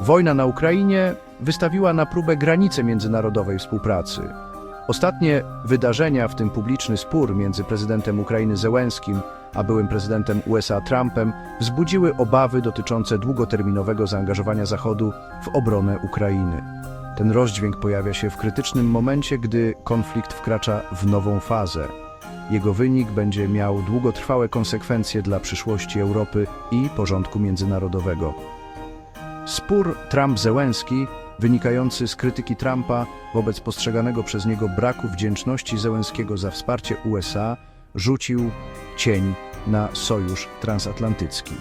Wojna na Ukrainie wystawiła na próbę granice międzynarodowej współpracy. Ostatnie wydarzenia, w tym publiczny spór między prezydentem Ukrainy Zełenskim a byłym prezydentem USA Trumpem, wzbudziły obawy dotyczące długoterminowego zaangażowania Zachodu w obronę Ukrainy. Ten rozdźwięk pojawia się w krytycznym momencie, gdy konflikt wkracza w nową fazę. Jego wynik będzie miał długotrwałe konsekwencje dla przyszłości Europy i porządku międzynarodowego. Spór Trump-Zełenski, wynikający z krytyki Trumpa wobec postrzeganego przez niego braku wdzięczności Zełenskiego za wsparcie USA, rzucił cień na sojusz transatlantycki.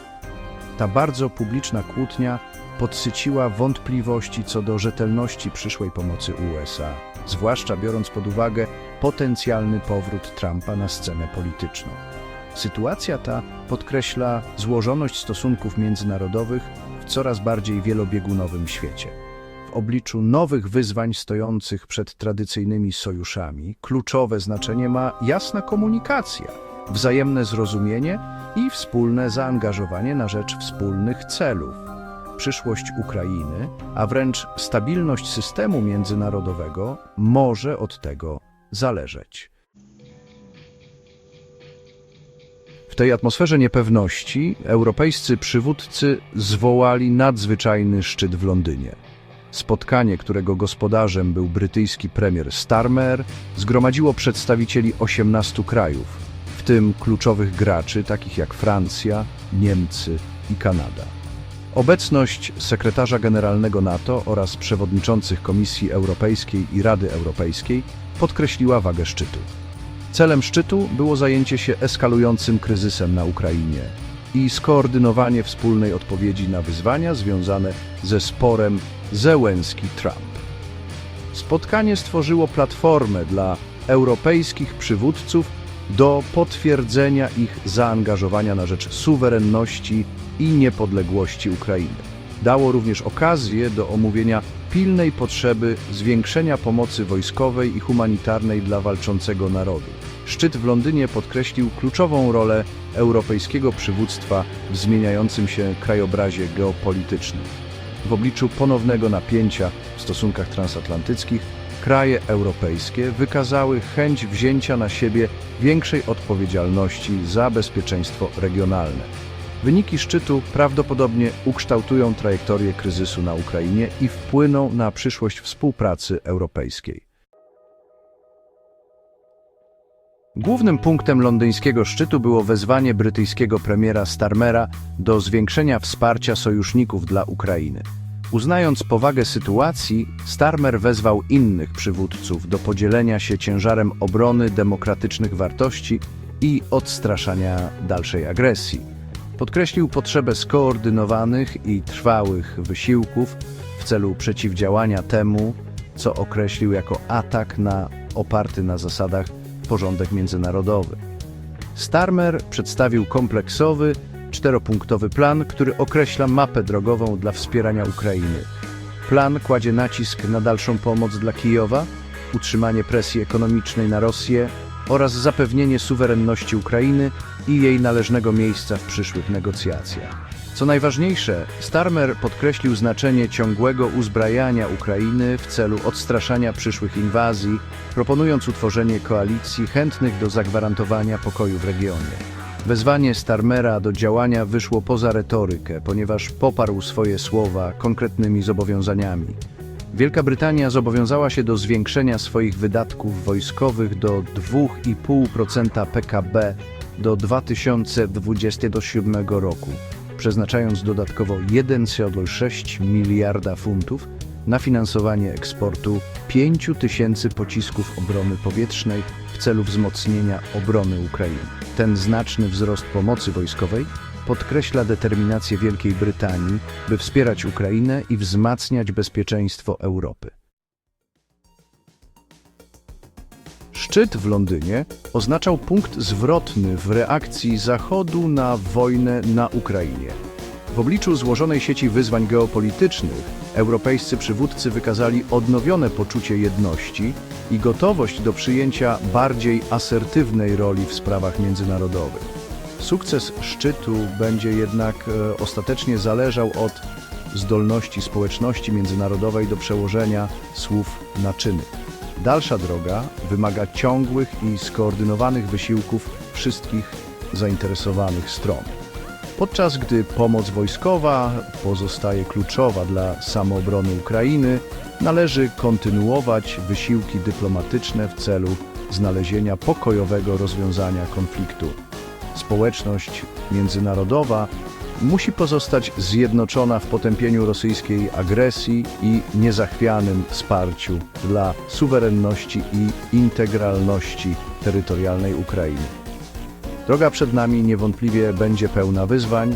Ta bardzo publiczna kłótnia podsyciła wątpliwości co do rzetelności przyszłej pomocy USA, zwłaszcza biorąc pod uwagę potencjalny powrót Trumpa na scenę polityczną. Sytuacja ta podkreśla złożoność stosunków międzynarodowych coraz bardziej wielobiegunowym świecie. W obliczu nowych wyzwań stojących przed tradycyjnymi sojuszami, kluczowe znaczenie ma jasna komunikacja, wzajemne zrozumienie i wspólne zaangażowanie na rzecz wspólnych celów. Przyszłość Ukrainy, a wręcz stabilność systemu międzynarodowego może od tego zależeć. W tej atmosferze niepewności europejscy przywódcy zwołali nadzwyczajny szczyt w Londynie. Spotkanie, którego gospodarzem był brytyjski premier Starmer, zgromadziło przedstawicieli 18 krajów, w tym kluczowych graczy takich jak Francja, Niemcy i Kanada. Obecność sekretarza generalnego NATO oraz przewodniczących Komisji Europejskiej i Rady Europejskiej podkreśliła wagę szczytu. Celem szczytu było zajęcie się eskalującym kryzysem na Ukrainie i skoordynowanie wspólnej odpowiedzi na wyzwania związane ze sporem Zełenski-Trump. Spotkanie stworzyło platformę dla europejskich przywódców do potwierdzenia ich zaangażowania na rzecz suwerenności i niepodległości Ukrainy. Dało również okazję do omówienia pilnej potrzeby zwiększenia pomocy wojskowej i humanitarnej dla walczącego narodu. Szczyt w Londynie podkreślił kluczową rolę europejskiego przywództwa w zmieniającym się krajobrazie geopolitycznym. W obliczu ponownego napięcia w stosunkach transatlantyckich kraje europejskie wykazały chęć wzięcia na siebie większej odpowiedzialności za bezpieczeństwo regionalne. Wyniki szczytu prawdopodobnie ukształtują trajektorię kryzysu na Ukrainie i wpłyną na przyszłość współpracy europejskiej. Głównym punktem londyńskiego szczytu było wezwanie brytyjskiego premiera Starmera do zwiększenia wsparcia sojuszników dla Ukrainy. Uznając powagę sytuacji, Starmer wezwał innych przywódców do podzielenia się ciężarem obrony demokratycznych wartości i odstraszania dalszej agresji. Podkreślił potrzebę skoordynowanych i trwałych wysiłków w celu przeciwdziałania temu, co określił jako atak na oparty na zasadach porządek międzynarodowy. Starmer przedstawił kompleksowy, czteropunktowy plan, który określa mapę drogową dla wspierania Ukrainy. Plan kładzie nacisk na dalszą pomoc dla Kijowa, utrzymanie presji ekonomicznej na Rosję oraz zapewnienie suwerenności Ukrainy i jej należnego miejsca w przyszłych negocjacjach. Co najważniejsze, Starmer podkreślił znaczenie ciągłego uzbrajania Ukrainy w celu odstraszania przyszłych inwazji, proponując utworzenie koalicji chętnych do zagwarantowania pokoju w regionie. Wezwanie Starmera do działania wyszło poza retorykę, ponieważ poparł swoje słowa konkretnymi zobowiązaniami. Wielka Brytania zobowiązała się do zwiększenia swoich wydatków wojskowych do 2,5% PKB do 2027 roku, przeznaczając dodatkowo 1,6 miliarda funtów na finansowanie eksportu 5 tysięcy pocisków obrony powietrznej celu wzmocnienia obrony Ukrainy. Ten znaczny wzrost pomocy wojskowej podkreśla determinację Wielkiej Brytanii, by wspierać Ukrainę i wzmacniać bezpieczeństwo Europy. Szczyt w Londynie oznaczał punkt zwrotny w reakcji Zachodu na wojnę na Ukrainie. W obliczu złożonej sieci wyzwań geopolitycznych europejscy przywódcy wykazali odnowione poczucie jedności i gotowość do przyjęcia bardziej asertywnej roli w sprawach międzynarodowych. Sukces szczytu będzie jednak e, ostatecznie zależał od zdolności społeczności międzynarodowej do przełożenia słów na czyny. Dalsza droga wymaga ciągłych i skoordynowanych wysiłków wszystkich zainteresowanych stron. Podczas gdy pomoc wojskowa pozostaje kluczowa dla samoobrony Ukrainy, należy kontynuować wysiłki dyplomatyczne w celu znalezienia pokojowego rozwiązania konfliktu. Społeczność międzynarodowa musi pozostać zjednoczona w potępieniu rosyjskiej agresji i niezachwianym wsparciu dla suwerenności i integralności terytorialnej Ukrainy. Droga przed nami niewątpliwie będzie pełna wyzwań. E,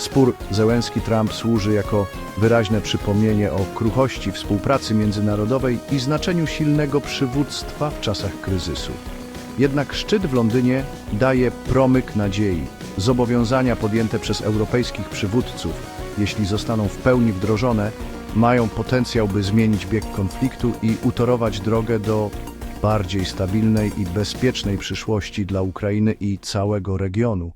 Spór Zełenski-Trump służy jako wyraźne przypomnienie o kruchości współpracy międzynarodowej i znaczeniu silnego przywództwa w czasach kryzysu. Jednak szczyt w Londynie daje promyk nadziei. Zobowiązania podjęte przez europejskich przywódców, jeśli zostaną w pełni wdrożone, mają potencjał, by zmienić bieg konfliktu i utorować drogę do bardziej stabilnej i bezpiecznej przyszłości dla Ukrainy i całego regionu.